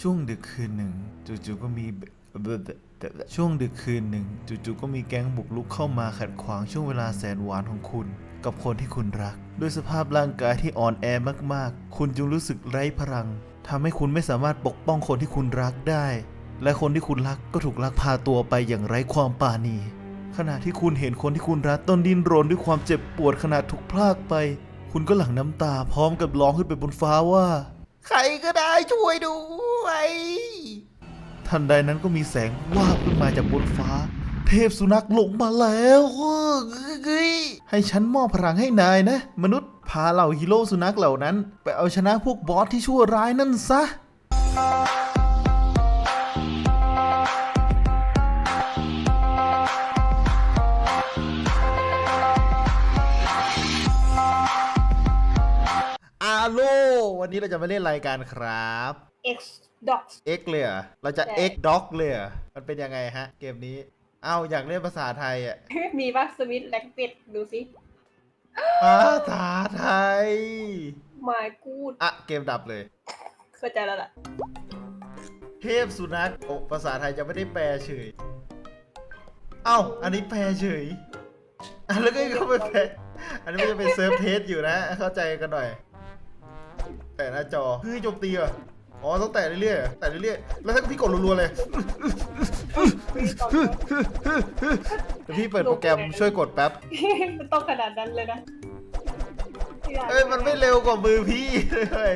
ช่วงดึกคืนหนึ่งจู่ๆก็มีช่วงดึกคืนหนึ่งจู่ๆก็มีแก๊งบุกรุกเข้ามาขัดขวางช่วงเวลาแสนหวานของคุณ กับคนที่คุณรัก ด้วยสภาพร่างกายที่อ่อนแอมากๆ คุณจึงรู้สึกไร้พลังทำให้คุณไม่สามารถปกป้องคนที่คุณรักได้ และคนที่คุณรักก็ถูกลักพาตัวไปอย่างไร้ความปราณีขณะที่คุณเห็นคนที่คุณรักต้นดิ้นรนด้วยความเจ็บปวดขณะถูกพลากไป คุณก็หลั่งน้ำตาพร้อมกับร้องขึ้นไปบนฟ้าว่า ใครก็ได้ช่วยด้วย ทันใดนั้นก็มีแสงวาบขึ้นมาจากบนฟ้า เทพสุนัขลงมาแล้วเฮ้ยให้ฉันมอบพลังให้นายนะ มนุษย์พาเหล่าฮีโร่สุนัขเหล่านั้น ไปเอาชนะพวกบอสที่ชั่วร้ายนั่นซะ นนี้เราจะมาเล่นรายการครับ X Docs X เลยเหรอเราจะใช่ X Dog เลยเหรอมันเป็นยังไงฮะ เกมนี้เอ้าอยากเล่นภาษาไทยอะมีป่ะสวิตแล็กเป็ดดูสิภาษาไทย My Good อะเกมดับเลย เข้าใจแล้วล่ะ เทพสุนัขโอ้ภาษาไทยจะไม่ได้แปลเฉย เอ้า อันนี้แปลเฉยอะแล้วก็เข้าไปแปลอันนี้มันจะเป็นเซิร์ฟเทสอยู่นะ เข้าใจกันหน่อย แต่หน้าจอเฮ้ยโจมตีเหรอะอ๋อต้องแตะเรื่อยๆแตะเรื่อยๆแล้วถ้าพี่กดรัวๆเลยเดี๋ยวพี่เปิดโปรแกรมช่วยกดแป๊บมันต้องขนาดนั้นเลยนะเอ้ยมันไม่เร็วกว่ามือพี่เลย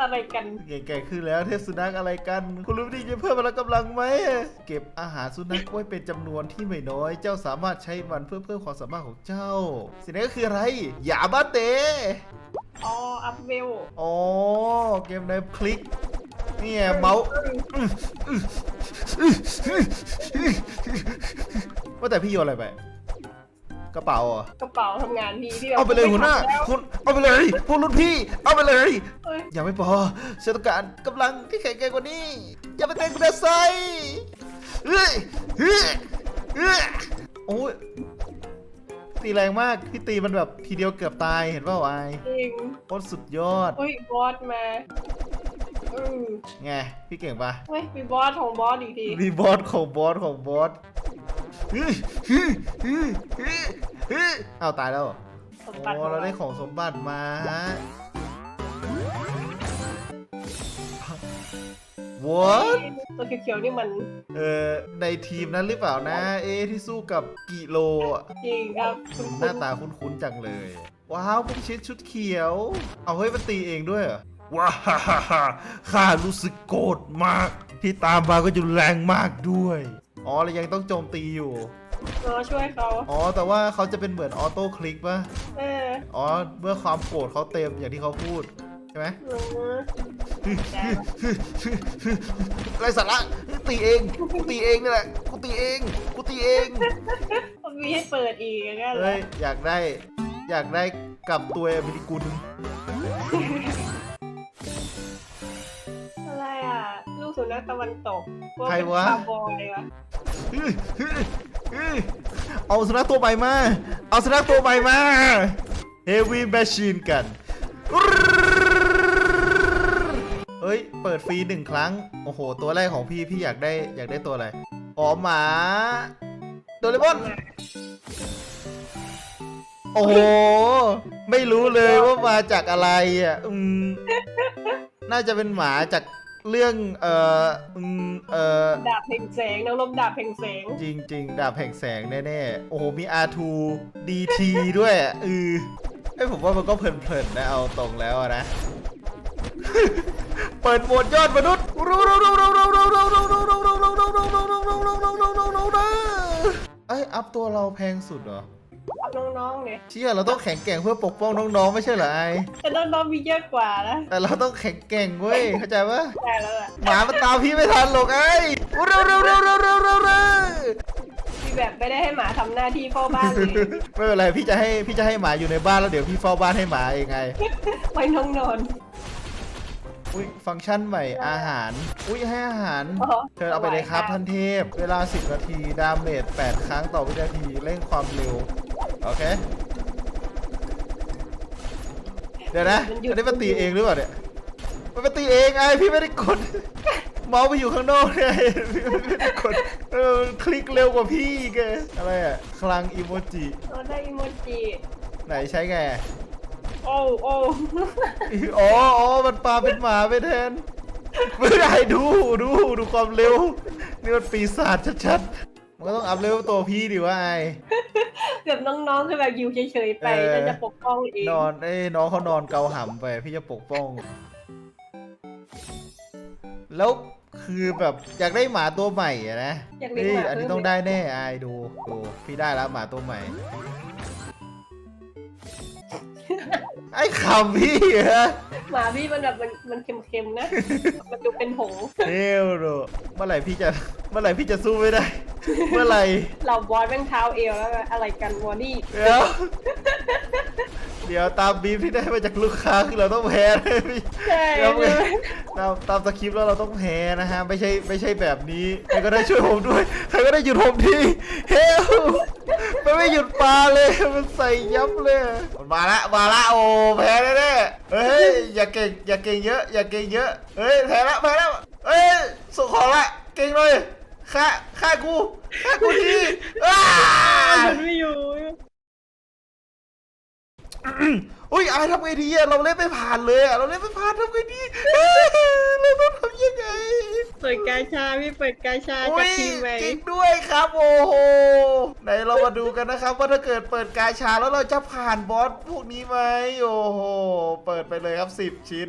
อะไรกันเก่งๆขึ้นแล้วเทพสุนัขอะไรกัน คุณรู้ดีจะเพิ่มพละกำลังไหมเก็บอาหารสุนัขไว้เป็นจำนวนที่ไม่น้อย เจ้าสามารถใช้มันเพื่อเพิ่มความสามารถของเจ้า สิ่งนี้ก็คืออะไรอย่าบ้าเตะ อ๋อ อัพเวลอ๋อ เกมในคลิกเนี่ยเมาส์ว่าแต่พี่โยนอะไรไป กระเป๋าเหรอะกระเป๋าทำงานพี่ที่แบบเอาไปเลยหัวหน้าไม่ทำแล้วคุณเอาไปเลยพวกรุ่นพี่ เอาไปเลย เอ้ยยังไม่พอฉันต้องการกำลังที่แข็งแกร่งกว่านี้ อย่าไปเต้นกูนะไซเฮ้ยเฮ้ยเฮ้ยโอ้ย ตีแรงมากพี่ตีมันแบบทีเดียวเกือบตายเห็นเปล่าวายจริงโคตรสุดยอดเฮ้ยบอสมาอืมไงพี่เก่งปะเฮ้ยมีบอสของบอสอีกทีมีบอสของบอสของบอสเฮ้ยเฮ้ยเฮ้ยเฮ้ยเฮ้ยเอาตายแล้วเหรอ สมบัติโอ้เราได้ของสมบัติมา What ตัวเขียวๆนี่มันเออในทีมนั้นหรือเปล่านะ เอะที่สู้กับกิโลอะจริงครับคุณหน้าตาคุ้นๆจังเลย ว้าวพวกชิดชุดเขียว เอาเฮ้ยมันตีเองด้วยเหรอว้าฮ่าฮ่าฮ่าข้ารู้สึกโกรธมาก ที่ตามมาก็จะแรงมากด้วย อ๋อแล้วยังต้องโจมตีอยู่อ๋อช่วยเขาอ๋อ แต่ว่าเขาจะเป็นเหมือนออโต้คลิกป่ะเอออ๋อ เมื่อความโกรธเขาเต็มอย่างที่เขาพูด ใช่ไหมอืม ไรสาระตีเองกูตีเองนี่แหละกูตีเองกูตีเองมันมีให้เปิดอีกอย่างเงี้ยเหรอเฮ้ยอยากได้อยากได้กลับตัวอเมริกุลอะไรอะ ลูกสุนัขตะวันตกพกใครวะเป็นคาวบอยวะเอาสุนัขตัวใหม่มา เอาสุนัขตัวใหม่มา เฮฟวี่แมชชีนกัน เฮ้ย เปิดฟรีหนึ่งครั้ง โอ้โห ตัวแรกของพี่ พี่อยากได้ อยากได้ตัวอะไร อ๋อ หมา โดเรมอน โอ้โห ไม่รู้เลยว่ามาจากอะไรอะ อืม น่าจะเป็นหมาจากเรื่อง เอ่อ อืม เอ่อ ดาบแห่งแสงนักรบดาบแห่งแสง จริงๆดาบแห่งแสงแน่ๆ โอ้โห มี R2 DT ด้วยอะเออไอยผมว่ามันก็เพลินๆนะเอาตรงแล้วอะนะ เปิดโหมดยอดมนุษย์เอ้ยอัพตัวเราแพงสุดเหรอกับน้องๆเนี่ยเชี่ยเราต้องแข็งแกร่งเพื่อปกป้องน้องๆไม่ใช่เหรอไอแต่น้องๆมีเยอะกว่านะแต่เราต้องแข็งแกร่งเว้ยเข้าใจปะได้แล้วอะหมามันตามพี่ไม่ทันหรอกไอ้เร็วเร็วเร็วเร็วเร็วเร็วเร็วที่แบบไม่ได้ให้หมาทำหน้าที่เฝ้าบ้านเลยไม่เป็นไรพี่จะให้พี่จะให้หมาอยู่ในบ้านแล้วเดี๋ยวพี่เฝ้าบ้านให้หมาเองไงไว้น้องนอน อุ้ยฟังก์ชันใหม่อาหาร อุ้ยให้อาหารอ๋อเชิญเอาไปเลยครับเอาไว้ครับท่านเทพ เวลา 10 นาทีดาเมจ8 ครั้งต่อวินาทีเร่งความเร็ว โอเค เดี๋ยวนะอันนี้มันตีเองหรือเปล่าเนี่ยมันไปตีเองไงพี่ไม่ได้กดเมาส์ไปอยู่ข้างนอกไงพี่ไม่ได้กดเออมันคลิกเร็วกว่าพี่แกอะไรอะคลังอีโมจิเราได้อีโมจิไหนใช้ไงอะ โอ้โอ้อ๋ออ๋อมันปลาเป็นหมาไปแทน ไม่ได้ดูดูดูความเร็ว นี่มันปีศาจชัดๆ มันก็ต้องอัพเลเวลตัวพี่ดิว่าไอ แบบน้องๆคือแบบอยู่เฉยๆไปเออ ฉันจะปกป้องเองนอนเอ้ยน้องเขานอนเกาหำไปพี่จะปกป้อง แล้วคือแบบอยากได้หมาตัวใหม่อะนะอยากเลี้ยงนี่อันนี้ต้องได้แน่ไอดูดูพี่ได้แล้วหมาตัวใหม่ ไอ้คำพี่เหรอหมาพี่มันแบบมันมันเค็มๆนะ มันดูเป็นผงเฮลโดเมื่อไหร่พี่จะเมื่อไหร่พี่จะสู้ไม่ได้ เมื่อไหร่เราบอสแม่งเท้าเอวแล้วอะไรกันวอนี่เดี๋ยว เดี๋ยวตามบีฟที่ได้มาจากลูกค้าคือเราต้องแพ้นะพี่ใช่เราไม่ตามตามสคริปต์แล้วเราต้องแพ้นะฮะไม่ใช่ไม่ใช่แบบนี้ใครก็ได้ช่วยผมด้วยใครก็ได้หยุดผมทีเฮลมันไม่หยุดปลาเลยมันใส่ยับเลยมันมาละมาละโอ้แพ้แน่ๆเฮ้ยอย่าเก่งอย่าเก่งเยอะอย่าเก่งเยอะเฮ้ยแพ้ละแพ้ละเฮ้ยส่งของละเก่งเลยฆ่าฆ่ากูฆ่ากูทีอ้ามันไม่อยู่ อุ้ยอายทำไงดีอะเราเล่นไม่ผ่านเลยอะเราเล่นไม่ผ่านทำไงดีเอ้ยเราต้องทำยังไงเปิดกาชาพี่เปิดกาชาอุ้จากยทีมไปจริงด้วยครับโอ้โหไหนเรามาดูกันนะครับ ว่าถ้าเกิดเปิดกาชาแล้วเราจะผ่านบอสพวกนี้ไหมโอ้โหเปิดไปเลยครับ 10 ชิ้น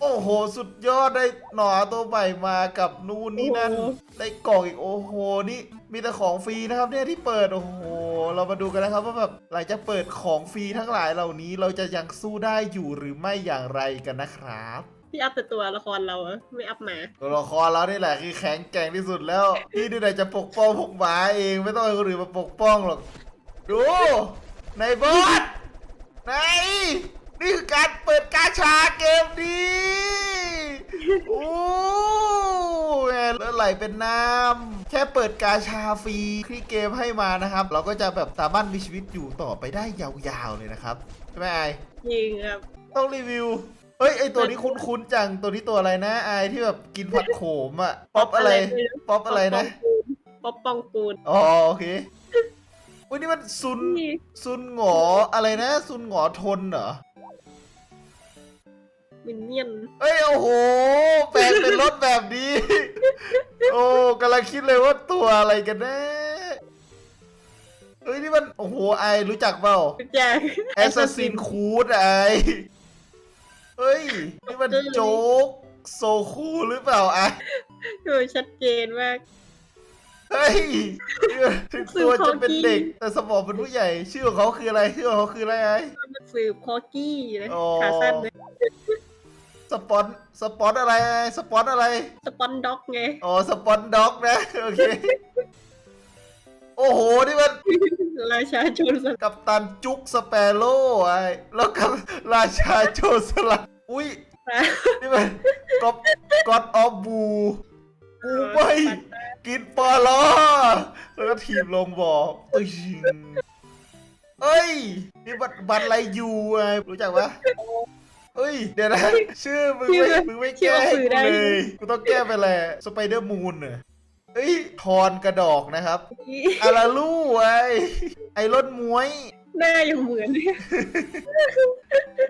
โอ้โห สุดยอดได้หนอตัวใหม่มากับนู่นนี่นั่นได้กล่องอีกโอ้โห นี่มีแต่ของฟรีนะครับเนี่ยที่เปิดโอ้โห เรามาดูกันนะครับว่าแบบหลังจากเปิดของฟรีทั้งหลายเหล่านี้เราจะยังสู้ได้อยู่หรือไม่อย่างไรกันนะครับ พี่อัพแต่ตัวละครเราอะไม่อัพหมา ตัวละครเรานี่แหละคือแข็งแกร่งที่สุดแล้วพี่นี่ไหนจะปกป้องพวกหมาเองไม่ต้องให้คนอื่นมาปกป้องหรอก ดูในบอสใน นี่คือการเปิดกาชาเกมนี้โอ้แหมแล้วไหลเป็นน้ำแค่เปิดกาชาฟรีที่เกมให้มานะครับ เราก็จะแบบสามารถมีชีวิตอยู่ต่อไปได้ยาวๆเลยนะครับใช่ไหมไอจริงครับ ต้องรีวิวเฮ้ยไอตัวนี้คุ้นๆจังตัวนี้ตัวอะไรนะไอที่แบบกินผัดโขมอะป๊อปอะไรป๊อปอะไรนะป๊อปปองกูลอ๋อโอเควันนี้มันซุนนี่ซุนหงออะไรนะซุนหงอทนเหรอ มินเนี่ยนเอ้ยโอ้โหแปลงเป็นรถแบบนี้ โอ้กำลังคิดเลยว่าตัวอะไรกันนะเฮ้ยนี่มัน โอ้โหไอรู้จักเปล่าจากแอสซัสซินคูดไอเฮ้ย นี่มันโจ๊กโซคูหรือเปล่าไอดูชัดเจนมากเฮ้ยถึงตัวจะเป็นเด็ก แต่สมองเป็นผู้ใหญ่ ชื่อของเขาคืออะไร ชื่อของเขาคืออะไรไอ้มันสืบคอกี้นะอ๋อขาสั้นเลย สปอนสปอนอะไรไอ้สปอนอะไรสปอนด็อกไงอ๋อสปอนด็อกนะโอเคโอ้โหนี่มันราชาโจรสลัดกับตันจุกสเปโร่ไอ้แล้วกับราชาโจรสลัดอุ้ยนี่มันก็อก็ออฟบูกูไม่กินปลาล้อแล้วก็ทีมลงบ่อตึ้งเอ้ยนี่บัตรบัตรอะไรอยู่ไงรู้จักปะ เอ้ย เดี๋ยวนะ ชื่อมึงไม่มึงไม่แก้ให้กูเลย กูต้องแก้ไปแหละสไปเดอร์มูนเน่ะเอ้ยทอนกระดอกนะครับอาราลูไอไอรอนมวยหน้ายังเหมือนเลย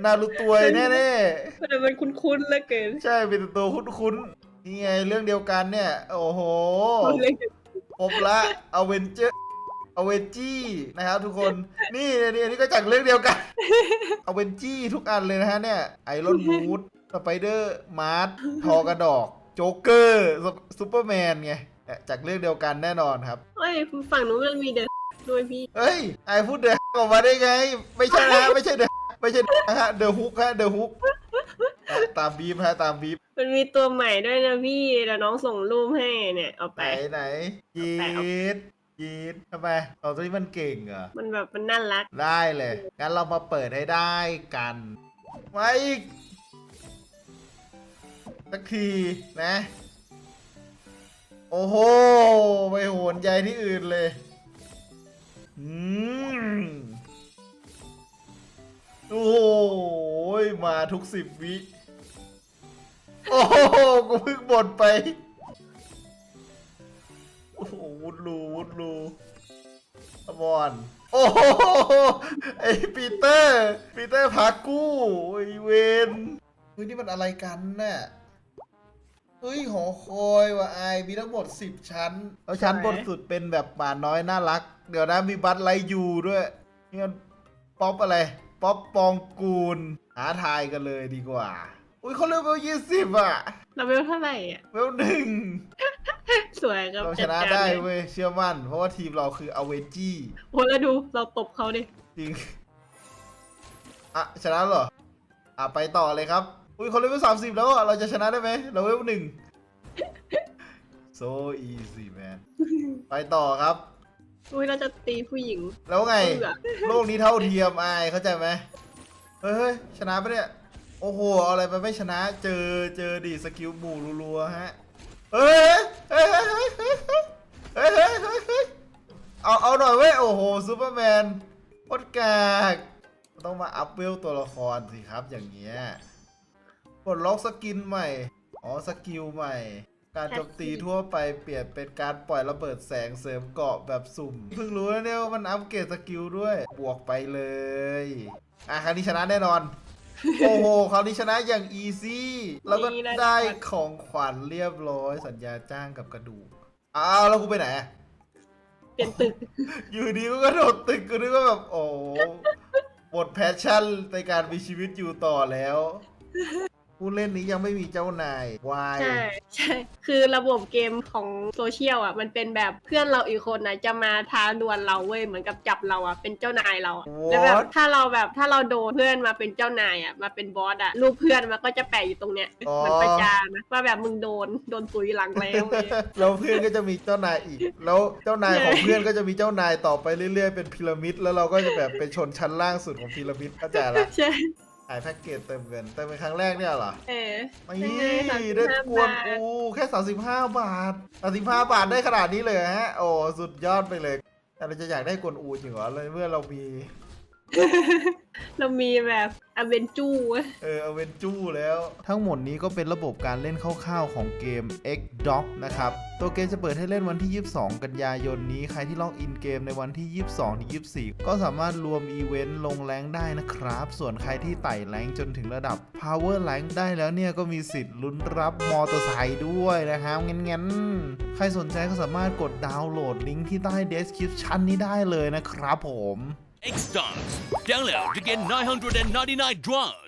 นารูตวยแน่แต่มันคุ้นๆเหลือเกินๆใช่ เป็นตัวคุ้นๆ นี่ไงเรื่องเดียวกันเนี่ย โอ้โหเลยครบละอเวนเจอร์ อเวนจี้นะครับทุกคนนี่นี่อันนี้ก็จากเรื่องเดียวกันอเวนจี้ทุกอันเลยนะฮะเนี่ยไอรอนมูดสไปเดอร์มาร์ททอกระดอกโจ๊กเกอร์ซูเปอร์แมนไงเนี่ยจากเรื่องเดียวกันแน่นอนครับเอ้ยฝั่งนู้นมันมีเดอะด้วยพี่เฮ้ยไอพูดเดอะออกมาได้ไง ไม่ใช่นะไม่ใช่เดอะไม่ใช่นะฮะเดอะฮุกฮะเดอะฮุกตามบีมฮะตามบีมมันมีตัวใหม่ด้วยนะพี่เดี๋ยวน้องส่งรูปให้เนี่ยเอาไหไปนไหนยีด ยีดทำไมเอาตัวนี้มันเก่งเหรอ มันแบบมันน่ารัก ได้เลย งั้นเรามาเปิดให้ได้กันมาอีกสักทีนะ โอ้โห ไปโหนใหญ่ที่อื่นเลยอืมโอ้โห มาทุกสิบวิ โอ้โห กูเพิ่งบ่นไปโอ้โห วุดรูวุดรูบอลโอ้โหไอปีเตอร์ ปีเตอร์พากู้ไอเวนเฮ้ยนี่มันอะไรกันน่ะเฮ้ยหอคอยว่ะไอายมีทั้งหมด10ชั้น แล้วชั้นบนสุดเป็นแบบหมาน้อยน่ารัก เดี๋ยวนะมีบัตไลยูด้วยนี่มันป๊อปอะไร ป๊อปปองกูล หาทายกันเลยดีกว่า อุ้ยเขาเลือกเวลยี่สิบอะเราเวลเท่าไหร่อะเวลหนึ่ง สวยครับเราชนะได้เว้ยเชื่อมั่น เพราะว่าทีมเราคืออเวจี้โอ้แล้วดูเราตบเขาดิ จริง อะ ชนะเหรอ อะ ไปต่อเลยครับ อุ้ยเขาเลเวลสามสิบแล้วอะ เราจะชนะได้ไหมเราเวลหนึ่ง so easy man ไปต่อครับ อุ้ยเราจะตีผู้หญิง แล้วไงเบื่อโลกนี้เท่าเทียมอายเข้าใจไหมเฮ้ยเฮ้ยชนะปะเนี่ย โอ้โหเอาอะไรไปไม่ชนะ เจอเจอดีสกิลหมู่รัวๆฮะ เฮ้ยเฮ้ยเฮ้ยเฮ้ยเฮ้ยเฮ้ยเฮ้ยเฮ้ยเอาเอาหน่อยเว้ยโอ้โหซูเปอร์แมนโคตรกากต้องมาอัพเวลตัวละครสิครับอย่างเงี้ยปลดล็อกสกินใหม่ อ๋อ สกิลใหม่ การโจมตีทั่วไปเปลี่ยนเป็นการปล่อยระเบิดแสงเสริมเกาะแบบสุ่ม เพิ่งรู้นะเนี่ยว่ามันอัปเกรดสกิลด้วย บวกไปเลย อะครั้งนี้ชนะแน่นอน โอ้โหคราวนี้ชนะอย่างอีซี่ แล้วก็ได้ของขวัญเรียบร้อย สัญญาจ้างกับกระดูก อ้าว แล้วกูไปไหนอะเปลี่ยนตึก อยู่ดีก็กระโดดตึกกูนึกว่าแบบ โอ้โหหมดแพชชั่นในการมีชีวิตอยู่ต่อแล้ว ผู้เล่นนี้ยังไม่มีเจ้านาย วาย ใช่ใช่คือระบบเกมของโซเชียลอะ มันเป็นแบบเพื่อนเราอีกคนนะจะมาท้าดวลเราเว้ยเหมือนกับจับเราอะเป็นเจ้านายเราอะ What? แล้วแบบถ้าเราแบบถ้าเราโดนเพื่อนมาเป็นเจ้านายอะมาเป็นบอสอะรูปเพื่อนมันก็จะแปะอยู่ตรงเนี้ยอ๋อ เหมือนประจานนะว่าแบบมึงโดนโดนตุยหลังแล้วเว้ยแล้วเพื่อนก็จะมีเจ้านายอีก แล้วเจ้านายของเพื่อนก็จะมีเจ้านายต่อไปเรื่อยๆ เป็นพีระมิด แล้วเราก็จะแบบเป็นชนชั้นล่างสุดของพีระมิดเข้าใจละ ใช่ ขายแพ็กเกจเติมเงินเติมเป็นครั้งแรกเนี่ยเหรอเออไม่ยังไงสามสิบได้ห้ากวนบาทกูแค่35 บาท35บาทได้ขนาดนี้เลยเหรอฮะ โอ้ สุดยอดไปเลย แต่เราจะอยากได้กวนอูจริงเหรอเลยเมื่อเรามี เรามีแบบอเวนจูเออเอาเวนจูแล้ว ทั้งหมดนี้ก็เป็นระบบการเล่นคร่าวๆของเกม X Dock นะครับ ตัวเกมจะเปิดให้เล่นวันที่ 22 กันยายนนี้ ใครที่ล็อกอินเกมในวันที่ 22ถึง24 ก็สามารถรวมอีเวนต์ลงแรงได้นะครับ ส่วนใครที่ไต่แรงจนถึงระดับ Power Rank ได้แล้วเนี่ย ก็มีสิทธิ์ลุ้นรับมอเตอร์ไซค์ด้วยนะครับงั้นๆ ใครสนใจก็สามารถกดดาวน์โหลดลิงก์ที่ใต้ description นี้ได้เลยนะครับผม X Stars. Download to get 999 draws.